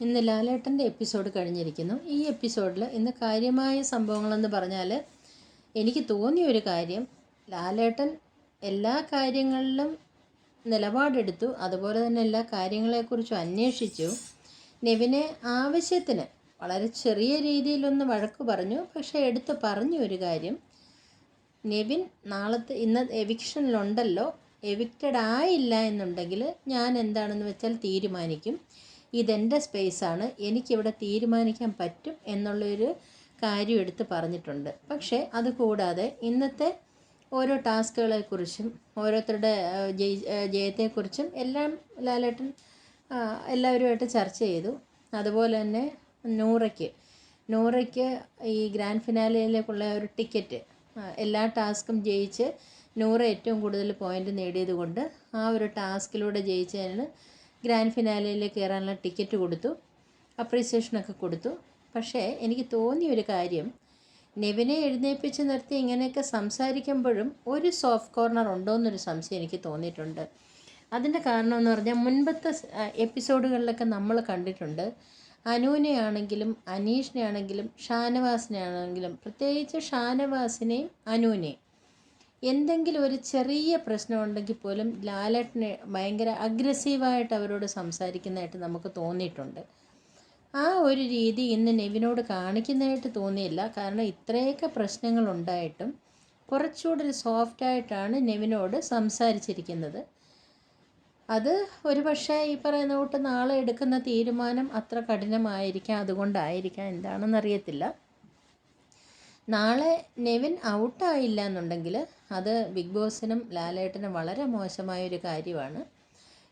ഇന്ന് ലാലേട്ടന്റെ എപ്പിസോഡ് കഴിഞ്ഞിരിക്കുന്നു. ഈ എപ്പിസോഡിൽ ഇന്ന് കാര്യമായ സംഭവങ്ങളെന്ന് പറഞ്ഞാൽ എനിക്ക് തോന്നിയ ഒരു കാര്യം ലാലേട്ടൻ എല്ലാ കാര്യങ്ങളിലും നിലപാടെടുത്തു അതുപോലെ തന്നെ എല്ലാ കാര്യങ്ങളെക്കുറിച്ചും അന്വേഷിച്ചു. നെവിനെ ആവശ്യത്തിന് വളരെ ചെറിയ രീതിയിലൊന്ന് വഴക്ക് പറഞ്ഞു പക്ഷേ എടുത്ത് പറഞ്ഞു ഒരു കാര്യം. നെവിൻ നാളത്തെ ഇന്ന് എവിക്ഷനിലുണ്ടല്ലോ എവിക്റ്റഡ് ആയില്ല എന്നുണ്ടെങ്കിൽ ഞാൻ എന്താണെന്ന് വെച്ചാൽ തീരുമാനിക്കും. ഇതെന്റെ സ്പേസാണ് എനിക്കിവിടെ തീരുമാനിക്കാൻ പറ്റും എന്നുള്ളൊരു കാര്യം എടുത്ത് പറഞ്ഞിട്ടുണ്ട്. പക്ഷേ അതുകൂടാതെ ഇന്നത്തെ ഓരോ ടാസ്കുകളെക്കുറിച്ചും ഓരോരുത്തരുടെ ജയി ജയത്തെക്കുറിച്ചും എല്ലാം ലാലേട്ടൻ എല്ലാവരുമായിട്ട് ചർച്ച ചെയ്തു. അതുപോലെ തന്നെ നൂറയ്ക്ക് നൂറയ്ക്ക് ഈ ഗ്രാൻഡ് ഫിനാലയിലേക്കുള്ള ഒരു ടിക്കറ്റ് എല്ലാ ടാസ്കും ജയിച്ച് നൂറ് ഏറ്റവും കൂടുതൽ പോയിന്റ് നേടിയത് കൊണ്ട് ആ ഒരു ടാസ്കിലൂടെ ജയിച്ചതിന് ഗ്രാൻഡ് ഫിനാലയിലേക്ക് കയറാനുള്ള ടിക്കറ്റ് കൊടുത്തു. അപ്രീസിയേഷനൊക്കെ കൊടുത്തു. പക്ഷേ എനിക്ക് തോന്നിയ ഒരു കാര്യം. നെവിനെ എഴുന്നേൽപ്പിച്ച് നിർത്തി ഇങ്ങനെയൊക്കെ സംസാരിക്കുമ്പോഴും ഒരു സോഫ്റ്റ് കോർണർ ഉണ്ടോ എന്നൊരു സംശയം എനിക്ക് തോന്നിയിട്ടുണ്ട്. അതിന്റെ കാരണം എന്ന് പറഞ്ഞാൽ മുൻപത്തെ എപ്പിസോഡുകളിലൊക്കെ നമ്മൾ കണ്ടിട്ടുണ്ട്. അനുവിനെ ആണെങ്കിലും അനീഷിനെ ആണെങ്കിലും ഷാനവാസിനെ ആണെങ്കിലും പ്രത്യേകിച്ച് ഷാനവാസിനെയും അനുവിനെയും എന്തെങ്കിലും ഒരു ചെറിയ പ്രശ്നം ഉണ്ടെങ്കിൽ പോലും ലാലേട്ടനെ ഭയങ്കര അഗ്രസീവായിട്ട് അവരോട് സംസാരിക്കുന്നതായിട്ട് നമുക്ക് തോന്നിയിട്ടുണ്ട്. ആ ഒരു രീതി ഇന്ന് നെവിനോട് കാണിക്കുന്നതായിട്ട് തോന്നിയില്ല. കാരണം ഇത്രയൊക്കെ പ്രശ്നങ്ങൾ ഉണ്ടായിട്ടും കുറച്ചുകൂടി ഒരു സോഫ്റ്റായിട്ടാണ് നെവിനോട് സംസാരിച്ചിരിക്കുന്നത്. അത് ഒരു പക്ഷേ ഈ പറയുന്ന കൂട്ട് നാളെ എടുക്കുന്ന തീരുമാനം അത്ര കഠിനമായിരിക്കാം. അതുകൊണ്ടായിരിക്കാം. എന്താണെന്നറിയത്തില്ല. നാളെ നെവിൻ ഔട്ടായില്ല എന്നുണ്ടെങ്കിൽ അത് ബിഗ് ബോസിനും ലാലേട്ടനും വളരെ മോശമായ ഒരു കാര്യമാണ്.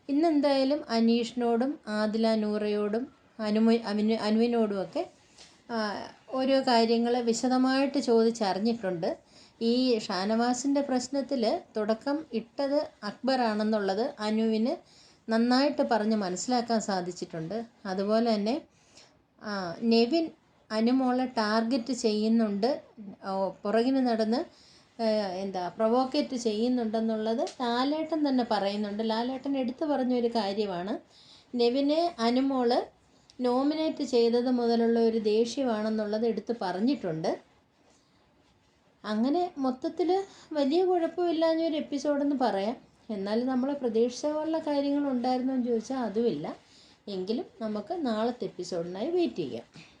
ഇന്നെന്തായാലും അനീഷിനോടും ആദില നൂറയോടും അനുമ അനു അനുവിനോടുമൊക്കെ ഓരോ കാര്യങ്ങൾ വിശദമായിട്ട് ചോദിച്ചറിഞ്ഞിട്ടുണ്ട്. ഈ ഷാനവാസിന്റെ പ്രശ്നത്തിൽ തുടക്കം ഇട്ടത് അക്ബറാണെന്നുള്ളത് അനുവിന് നന്നായിട്ട് പറഞ്ഞ് മനസ്സിലാക്കാൻ സാധിച്ചിട്ടുണ്ട്. അതുപോലെ തന്നെ നെവിൻ അനുമോളെ ടാർഗറ്റ് ചെയ്യുന്നുണ്ട്. പുറകിന് നടന്ന് എന്താ പ്രൊവോക്കേറ്റ് ചെയ്യുന്നുണ്ടെന്നുള്ളത് ലാലേട്ടൻ തന്നെ പറയുന്നുണ്ട്. ലാലേട്ടൻ എടുത്തു പറഞ്ഞൊരു കാര്യമാണ്. നെവിനെ അനുമോൾ നോമിനേറ്റ് ചെയ്തത് മുതലുള്ള ഒരു ദേഷ്യമാണെന്നുള്ളത് എടുത്ത് പറഞ്ഞിട്ടുണ്ട്. അങ്ങനെ മൊത്തത്തിൽ വലിയ കുഴപ്പമില്ലാഞ്ഞൊരു എപ്പിസോഡെന്ന് പറയാം. എന്നാൽ നമ്മൾ പ്രതീക്ഷിച്ച പോലുള്ള കാര്യങ്ങൾ ഉണ്ടായിരുന്നു എന്ന് ചോദിച്ചാൽ അതുമില്ല. എങ്കിലും നമുക്ക് നാളത്തെ എപ്പിസോഡിനായി വെയിറ്റ് ചെയ്യാം.